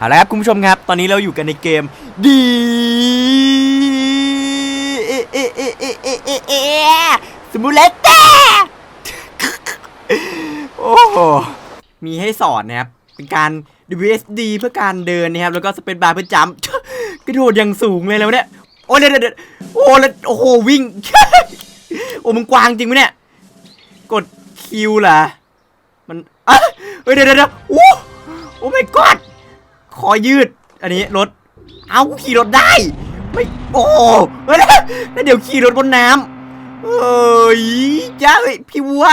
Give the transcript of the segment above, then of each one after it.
เอาละครับคุณผู้ชมครับ ตอนนี้เราอยู่กันในเกมดีเอเอเอเอเอเอเอสมูเลตเตอร์โอ้โหมีให้สอนนะครับ เป็นการ WSD เพื่อการเดินนะครับ แล้วก็สเปนบาร์เพื่อจัมกระโดดอย่างสูงเลยแล้วเนี่ย โอ้เดี๋ยวเดี๋ยวเดี๋ยวโอ้แล้วโอ้โหวิ่ง โอ้มึงกวางจริงไหมเนี่ย กดคิวเหรอ มันอะเฮ้ยเดี๋ยวเดี๋ยวเดี๋ยวโอ้โอ้ my god คอยืด อันนี้รถ เอาขี่รถได้ ไม่โอ้แล้วเดี๋ยวขี่รถบนน้ำเอ้ยจ้าพี่วัว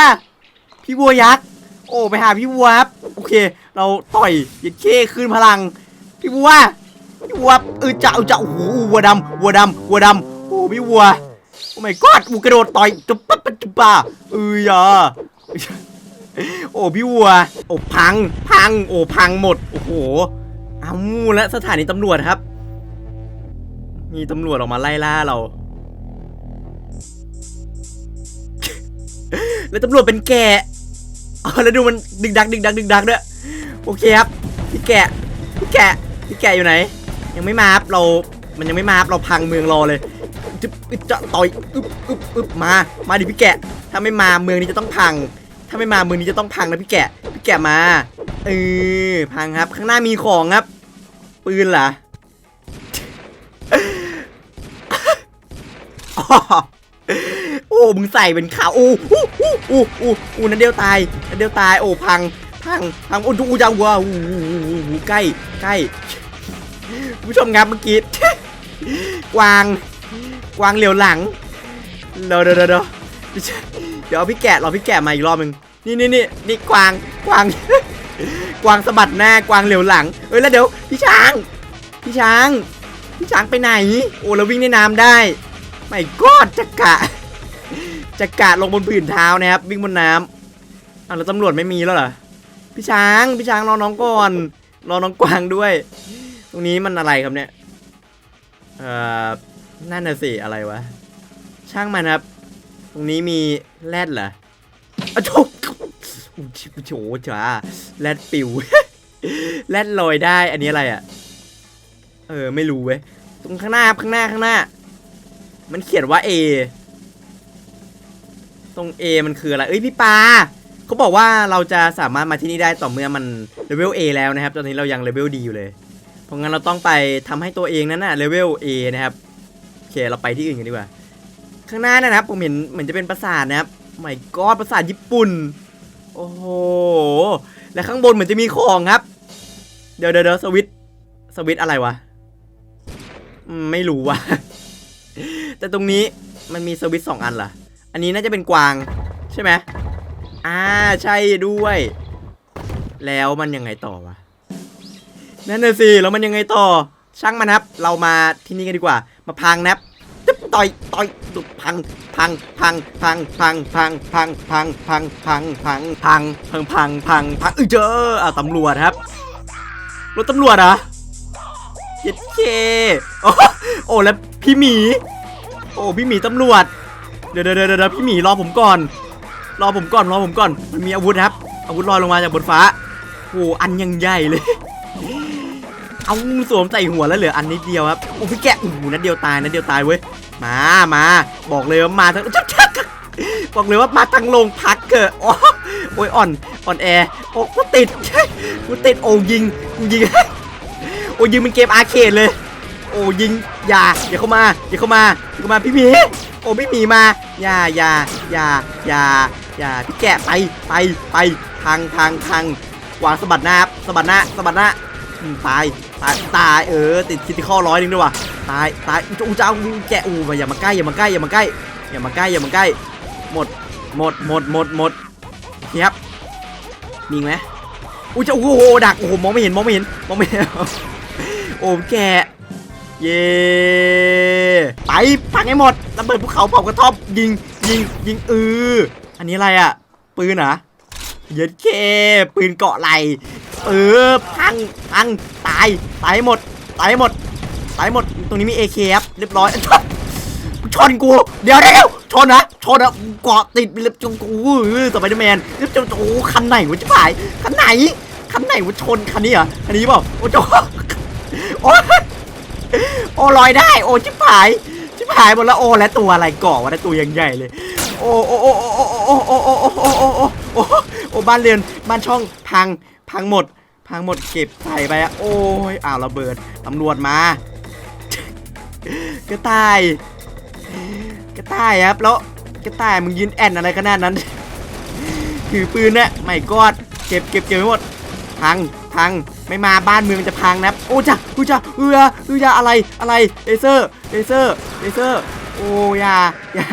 พี่วัวยักษ์ โอ้ไปหาพี่วัวครับโอเค เราต่อยยัดเข้ขึ้นพลัง พี่วัว พี่วัวเออจะเอาจะโอ้โหวัวดำวัวดำวัวดำโอ้พี่วัวโอ้ my god อูกระโดดต่อยจุ๊บปั๊บปั๊บจุ๊บป่าเอ้ยอะโอ้พี่วัว โอ้พัง พัง โอ้พังหมด โอ้โห เอาและสถานีตำรวจครับ มีตำรวจออกมาไล่ล่าเรา แล้วตำรวจเป็นแกะอ๋อแล้วดูมันดึกดักดึกดักดึกดักด้วยโอเคครับพี่แกะพี่แกะพี่แกะอยู่ไหน ยังไม่มาครับเรา มันยังไม่มาครับเราพังเมืองรอเลยจะจะต่อยอึบอึบอึบมา มาดิพี่แกะ ถ้าไม่มาเมืองนี้จะต้องพัง ถ้าไม่มาเมืองนี้จะต้องพังนะพี่แกะ พี่แกะมา เออ พังครับ ข้างหน้ามีของครับ ปืนเหรออ๋อโอ้มึงใส่เป็นขาวโอ้โอ้โอ้โอ้โอ้โอ้นั่นเดียวตายนั่นเดียวตายโอ้พังพังพังโอ้ดูจังวะโอ้โหใกล้ใกล้ผู้ชมครับเมื่อกี้กวางกวางเหลียวหลังเดี๋ยวเดี๋ยวเดี๋ยวเดี๋ยวพี่แกะรอพี่แกะมาอีกรอบหนึ่งนี่นี่นี่นี่กวางกวาง กวางสะบัดหน้ากวางเหลียวหลัง เอ้ยแล้วเดี๋ยวพี่ช้าง พี่ช้าง พี่ช้างไปไหน โอ้แล้ววิ่งในน้ำได้ ไม่กอดจะกะจะกะลงบนผืนเท้านะครับวิ่งบนน้ำอ้าวแล้วตำรวจไม่มีแล้วเหรอ พี่ช้าง พี่ช้างรอน้องก่อน รอน้องกวางด้วย ตรงนี้มันอะไรครับเนี่ย เอ่อ นั่นน่ะสิอะไรวะ ช่างมันครับ ตรงนี้มีแรดเหรออะโถ โอ้โหจ้าแรดปิวแรดลอยได้ อันนี้อะไรอะ เออ ไม่รู้เว้ย ตรงข้างหน้าข้างหน้าข้างหน้า มันเขียนว่า A ตรง A มันคืออะไร เอ้ยพี่ปาเขาบอกว่าเราจะสามารถมาที่นี่ได้ต่อเมื่อมันเลเวล A แล้วนะครับ ตอนนี้เรายังเลเวล D อยู่เลย เพราะงั้นเราต้องไปทำให้ตัวเองนั้นน่ะเลเวล A นะครับ โอเค เราไปที่อื่นกันดีกว่า ข้างหน้านั่นนะครับ ผมเห็นเหมือนจะเป็นปราสาทนะครับไม่กอดปราสาทญี่ปุ่น โอ้โห และข้างบนเหมือนจะมีของครับเดี๋ยวเดี๋ยวเดี๋ยวสวิตสวิตอะไรวะ ไม่รู้ว่ะ แต่ตรงนี้มันมีสวิตสองอันเหรอ อันนี้น่าจะเป็นกวางใช่ไหมอ่าใช่ด้วย แล้วมันยังไงต่อวะ นั่นน่ะสิ แล้วมันยังไงต่อ ช่างมันครับ เรามาที่นี่กันดีกว่า มาพังนะครับ ต่อยต่อยตุพังพังพังพังพังพังพังพังพังพังพังพังพังพังพังพังเออเจออะตำรวจครับรถตำรวจเหรอเย็ดเคโอ้โอ้แล้วพี่หมี โอ้พี่หมีตำรวจเดี๋ยวเดี๋ยวเดี๋ยวเดี๋ยวพี่หมีรอผมก่อน รอผมก่อนรอผมก่อนมันมีอาวุธครับ อาวุธลอยลงมาจากบนฟ้าโอ้อันยังใหญ่เลยเอาสวมใส่หัวแล้วเหลืออันนิดเดียวครับ โอ้พี่แกะโอ้นัดเดียวตายนัดเดียวตายเว้ย มามาบอกเลยว่ามาทั้งบอกเลยว่ามาทั้งโรงพักเกอะโอ้โอ้ยอ่อนอ่อนแอโอ้กูติดกูติดโอ้ยิงกูยิงโอ้ยิงเป็นเกมอาร์เคดเลย โอ้ยิงอย่าอย่าเข้ามาอย่าเข้ามาอย่าเข้ามาพี่หมีโอ้พี่หมีมาอย่าอย่าอย่าอย่าอย่าพี่แกะไปไปไปทางทางทางวางสะบัดหน้าสะบัดหน้าสะบัดหน้าอืมตาย ตายตายเออติดคิติคอร้อยหนึงด้วยว่ะตายตายอูจ้าอูแกะอูอย่ามาใกล้อย่ามาใกล้อย่ามาใกล้อย่ามาใกล้อย่ามาใกล้หมดหมดหมดหมดหมดเทียบมีไหมอู้จะโอ้โหดักโอ้โหมองไม่เห็นมองไม่เห็นมองไม่เห็นโอ้แกะเย่ไปพังให้หมดระเบิดภูเขาเผากระท่อมยิงยิงยิงเอออันนี้อะไรอะ ปืนเหรอเย็ดเคปืนเกาะไหลเออพังพังายตายหมดตายหมดตายหมดตรงนี้มีเอเคครับเรียบร้อยชนกูเดี๋ยวเดี๋ยวชนนะชนนะเกาะติดไปเลยจงกูสไปเดอร์แมนเรียบจงโอ้คันไหนวะจะผายคันไหนคันไหนวะชนคันนี้เหรอคันนี้เปล่าโอ้โจโอ้โอ้ลอยได้โอ้ชิบหายชิบหายหมดแล้วโอ้และตัวอะไรเกาะวะและตัวยังใหญ่เลยโอ้โอ้โอ้โอ้โอ้โอ้โอ้โอ้โอ้โอ้โอ้โอ้บ้านเรือนบ้านช่องพังพังหมด พังหมดเก็บใส่ไปอะโอ้ยอ้าวระเบิดตำรวจมากระต่ายกระต่ายครับแล้วกระต่ายมึงยืนแอนอะไรขนาดนั้นถือปืนเนี่ยไม่กอดเก็บเก็บเก็บไว้หมดพังพังไม่มาบ้านเมืองจะพังนะครับโอ้จ้ะอู้จ้ะเอือเอืออะไรอะไรเลเซอร์เลเซอร์เลเซอร์โอ้ยาอย่า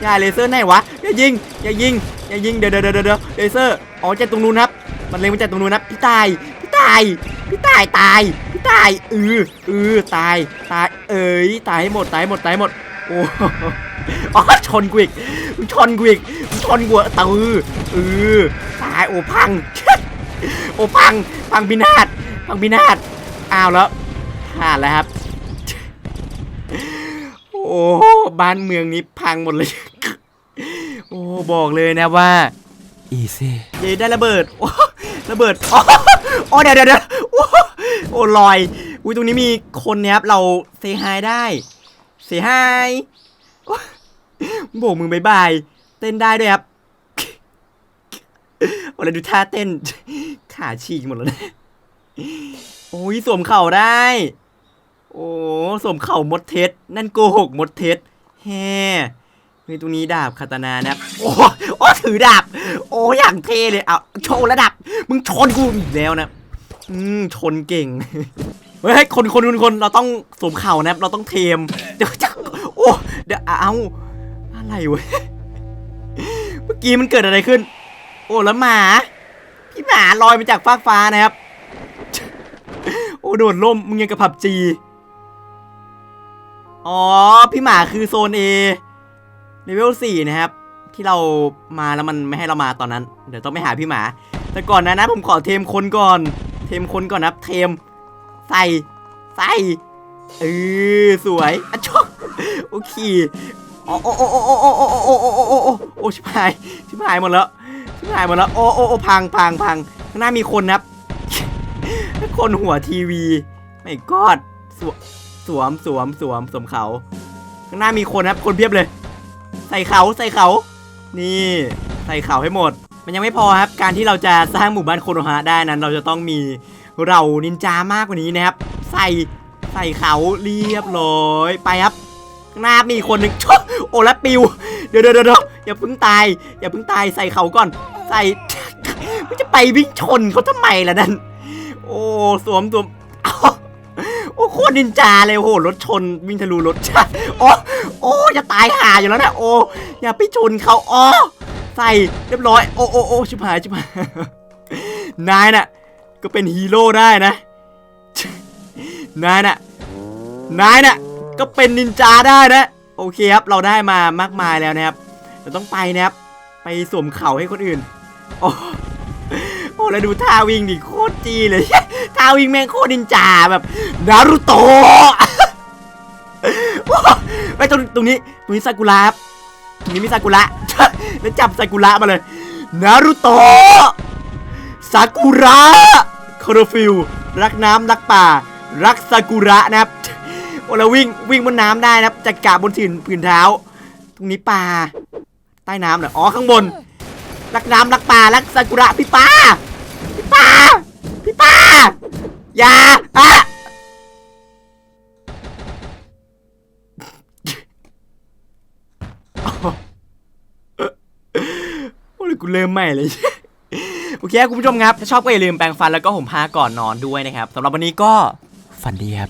อย่าเลเซอร์ไหนวะอย่ายิงอย่ายิงอย่ายิงเดี๋ยวเดี๋ยวเดี๋ยวเดี๋ยวเลเซอร์อ๋อจากตรงนู้นครับ มันเล็งมาจากตรงนู้นนะพี่ตายพี่ตายพี่ตายตายพี่ตายเออเออตายตายเอ้ยตายให้หมดตายหมดตายหมดโอ้อ๋อชนกูอีกชนกูอีกชนกูอะตือเออตายโอ้พังโอ้พังพังพินาศพังพินาศอ้าวแล้วผ่านแล้วครับ โอ้บ้านเมืองนี้พังหมดเลย โอ้บอกเลยนะว่าอีซี่เยได้ระเบิดโอ้ ระเบิดอ้โอ้เดี๋ยวเดี๋ยวเดี๋ยวโอ้โอ้ลอยอุ้ยตรงนี้มีคนเนี่ยครับเราเซฮายได้เซฮายโบกมือบายบายเต้นได้ด้วยครับอ้แล้วดูท่าเต้น ขาฉีกหมดแล้วนะโอ้ยสวมเข่าได้ โอ้สวมเข่ามดเท็ดนั่นโกหกมดเท็ดแฮ่มีตรงนี้ดาบคาตานานะโอ้โอ้ถือดาบ โอ้อย่างเท่เลยเอาโชว์ระดับ มึงชนกูอีกแล้วนะ อืมชนเก่ง เฮ้ยคนคนคนคนเราต้องสวมเข่านะครับ เราต้องเทม เดี๋ยวจะโอ้เดี๋ยวเอาอะไรเวะเมื่อกี้มันเกิดอะไรขึ้น โอ้แล้วหมา พี่หมาลอยมาจากฟากฟ้านะครับ โอ้โดดล่มมึงยังกับผับจี อ๋อพี่หมาคือโซน A เลเวล4นะครับ ที่เรามาแล้วมันไม่ให้เรามาตอนนั้น เดี๋ยวต้องไปหาพี่หมา แต่ก่อนนะนะ ผมขอเทมคนก่อน เทมคนก่อนนับเทม ใส่ ใส่เออสวยอะชอบโอเคโอ้โอ้โอ้โอ้โอ้โอ้โอ้โอ้โอ้โอ้โอ้โอ้ชิบหายชิบหายหมดแล้วชิบหายหมดแล้วโอ้โอ้โอ้พังพังพังข้างหน้ามีคนนะครับ คนหัวทีวีไม่กอดสวมสวมสวมสวมสวมเขาข้างหน้ามีคนครับคนเพียบเลย ใส่เขาใส่เขา นี่ ใส่เขาให้หมด มันยังไม่พอครับ การที่เราจะสร้างหมู่บ้านโคโนฮะได้นั้น เราจะต้องมีเรานินจามากกว่านี้นะครับ ใส่ใส่เขาเรียบร้อยไปครับหน้ามีคนหนึ่งชดโอ้แล้วปิว เดี๋ยวเดี๋ยวเดี๋ยวอย่าเพิ่งตาย อย่าเพิ่งตายใส่เขาก่อน ใส่มันจะไปวิ่งชนเขาทำไมล่ะนั่นโอ้สวมสวมอ้าวโอ้โคตรนินจาเลยโอ้โหรถชนวิ่งทะลุรถชาโอ้โอ้จะตายห่าอยู่แล้วนะโอ้อย่าไปชนเขาอ๋อ ใส่เรียบร้อยโอ้โอ้โอ้ชิบหายชิบหายนายน่ะก็เป็นฮีโร่ได้นะ นายน่ะนายน่ะก็เป็นนินจาได้นะ โอเคครับเราได้มามากมายแล้วนะครับเราต้องไปนะครับ ไปสวมเข่าให้คนอื่นโอ้โอ้แล้วดูท่าวิ่งดิโคตรจีเลยท่าวิ่งแม่งโคตรนินจาแบบนารูโตะไปตรงตรงนี้ตรงนี้ซากุระครับตรงนี้มีซากุระ แล้วจับซากุระมาเลย นารูโตะซากุระคาร์ฟิลรักน้ำรักป่า รักซากุระนะครับโอ้แล้ววิ่งวิ่งบนน้ำได้นะครับจักกะบนถิ่นผืนเท้า ตรงนี้ป่า ใต้น้ำเหรออ๋อข้างบน รักน้ำรักป่ารักซากุระพี่ป้าพี่ป้าพี่ป้าอย่าอะ ม่เลย โอเคคุณผู้ชมครับ ถ้าชอบก็อย่าลืมแปรงฟันแล้วก็ห่มผ้าก่อนนอนด้วยนะครับสำหรับวันนี้ก็ฝันดีครับ